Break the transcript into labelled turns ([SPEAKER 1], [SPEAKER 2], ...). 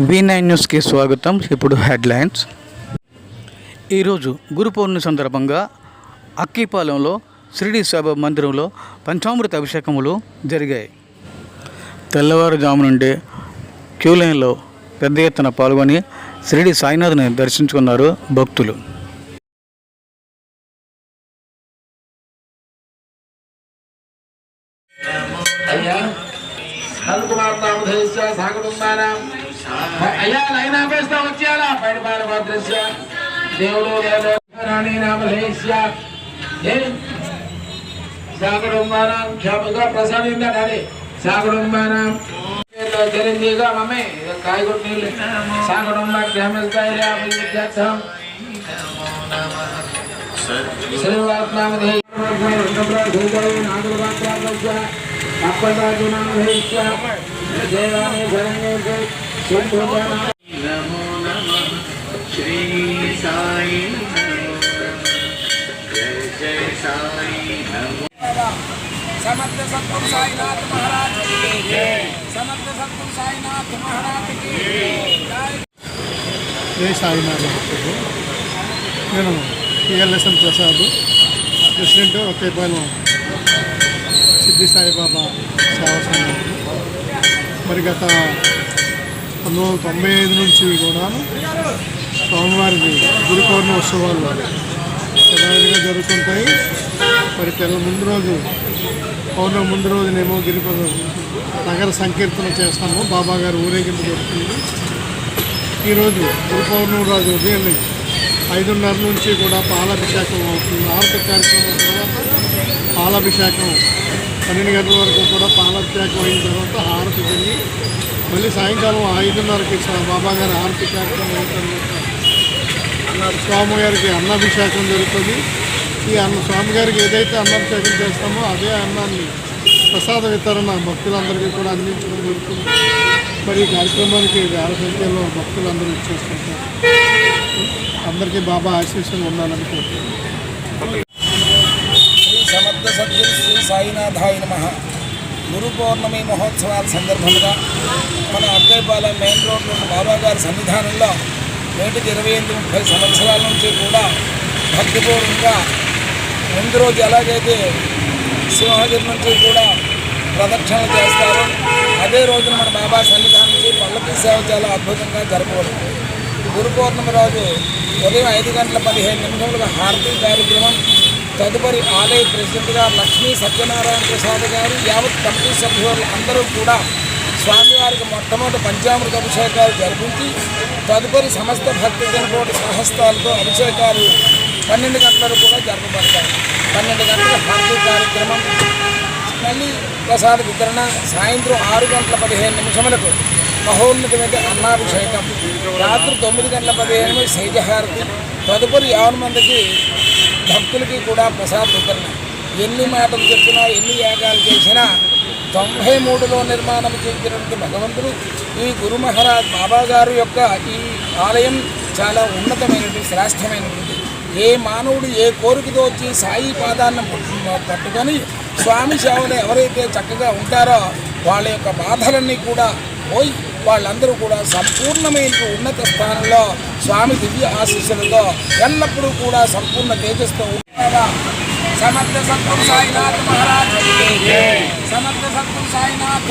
[SPEAKER 1] B nine న్యూస్కి స్వాగతం. ఇప్పుడు హెడ్లైన్స్. ఈరోజు గురు పౌర్ణమి సందర్భంగా అక్కిపాలెంలో షిరిడి సాయిబాబా మందిరంలో పంచామృత అభిషేకములు జరిగాయి. తెల్లవారుజాము నుండి క్యూ లైన్లో పెద్ద ఎత్తున పాల్గొని షిరిడి సాయినాథ్ని దర్శించుకున్నారు భక్తులు.
[SPEAKER 2] అయ్యా. హనుకుమార్ అయ్యా లైన్ ఆపేస్తా వచ్చేయాలా బయట బాలభద్రస్య దేవుడు దేవుడు రాణి నామధేశ్య సాగడున్నారాం క్షేమగా ప్రసాదిందా డాడీ సాగడున్నారాం చిరంజీవిగా మమ్మీ కాయగొట్టు నీళ్ళు సాగడున్నా క్షేమిస్తాయి విద్యార్థం
[SPEAKER 3] నమో సాయి సాయి
[SPEAKER 4] సాయినాథ్. నేను పిఎల్ఎస్ఎం ప్రసాద్ ప్రెసిడెంట్ ఒకేపాలెం సిద్ధి సాయిబాబా సేవ సంఘం మరి గత పంతొమ్మిది వందల తొంభై ఐదు నుంచి కూడా స్వామివారిది గురు పౌర్ణమి ఉత్సవాలు యథావిధిగా జరుగుతుంటాయి. మరి తెల్ల ముందు రోజు పౌర్ణమి ముందు రోజునేమో గిరిపద నగర సంకీర్తన చేస్తాము. బాబా గారు ఊరేగింపు జరుగుతుంది. ఈరోజు గురు పౌర్ణమి రోజు ఉదయం ఐదున్నర నుంచి కూడా పాలాభిషేకం అవుతుంది. ఆరతి కార్యక్రమం తర్వాత పాలాభిషేకం పన్నెండు గంటల వరకు కూడా పాలాభిషేకం అయిన తర్వాత హారతి తిరిగి మళ్ళీ సాయంకాలం ఐదున్నరకి బాబా గారి హారతి కార్యక్రమం అయిన తర్వాత స్వామి గారికి అన్నాభిషేకం జరుగుతుంది. ఈ అన్న స్వామి గారికి ఏదైతే అన్నాభిషేకం చేస్తామో అదే అన్నాన్ని ప్రసాద వితరణ భక్తులందరికీ కూడా అందించడం జరుగుతుంది. మరి ఈ కార్యక్రమానికి వేల సంఖ్యలో భక్తులందరూ ఇచ్చేస్తుంటారు అందరికీ బాబా ఆశీస్సులు ఉండాలని కోరుతున్నాను
[SPEAKER 2] సమర్థ సద్గురు శ్రీ సాయినాథాయ నమ. గురు పౌర్ణమి మహోత్సవాల సందర్భంగా మన అక్కైపాలెం మెయిన్ రోడ్లో ఉన్న బాబా గారి సన్నిధానంలో నేటికి ఇరవై ఎనిమిది ముప్పై సంవత్సరాల నుంచి కూడా భక్తిపూర్వకంగా ముందు రోజు ఎలాగైతే సింహగిరి నుంచి కూడా ప్రదక్షిణలు చేస్తారో అదే రోజున మన బాబా సన్నిధానం నుంచి పల్లకి సేవ చాలా అద్భుతంగా జరపబడుతుంది. గురు పౌర్ణమి రోజు ఉదయం ఐదు గంటల పదిహేను నిమిషములుగా హారతి కార్యక్రమం తదుపరి ఆలయ ప్రెసిడెంట్ గారు లక్ష్మీ సత్యనారాయణ ప్రసాద్ గారు యావత్ కమిటీ సభ్యులు అందరూ కూడా స్వామివారికి మొట్టమొదటి పంచామృత అభిషేకాలు జరిపించి తదుపరి సమస్త భక్తి జనకోటి సహస్తాలతో అభిషేకాలు పన్నెండు గంటలకు కూడా జరపబడతాయి. పన్నెండు గంటల భక్తి కార్యక్రమం మళ్ళీ ప్రసాద వితరణ సాయంత్రం ఆరు గంటల పదిహేను నిమిషములకు మహోన్నతమైన అన్నాభిషేకం. రాత్రి తొమ్మిది గంటల పదిహేను శైజహారతి తదుపరి యావన మందికి భక్తులకి కూడా ప్రసాద వితరణ. ఎన్ని మాటలు చెప్పినా ఎన్ని యాగాలు చేసినా తొంభై మూడులో నిర్మాణం చేసినటువంటి భగవంతుడు ఈ గురు మహారాజ్ బాబా గారు యొక్క ఈ ఆలయం చాలా ఉన్నతమైనటువంటి శ్రేష్టమైనటువంటి ఏ మానవుడు ఏ కోరికతో వచ్చి సాయి పాదాన్ని పట్టుకొని స్వామి సేవలు ఎవరైతే చక్కగా ఉంటారో వాళ్ళ యొక్క బాధలన్నీ కూడా పోయి వాళ్ళందరూ కూడా సంపూర్ణమైన ఉన్నత స్థానంలో స్వామి దివ్య ఆశీస్సులతో ఎల్లప్పుడూ కూడా సంపూర్ణ తేజస్తో సమర్థ సాయినాథ్ మహారాజ్ సమర్థ సత్వం సాయినాథ్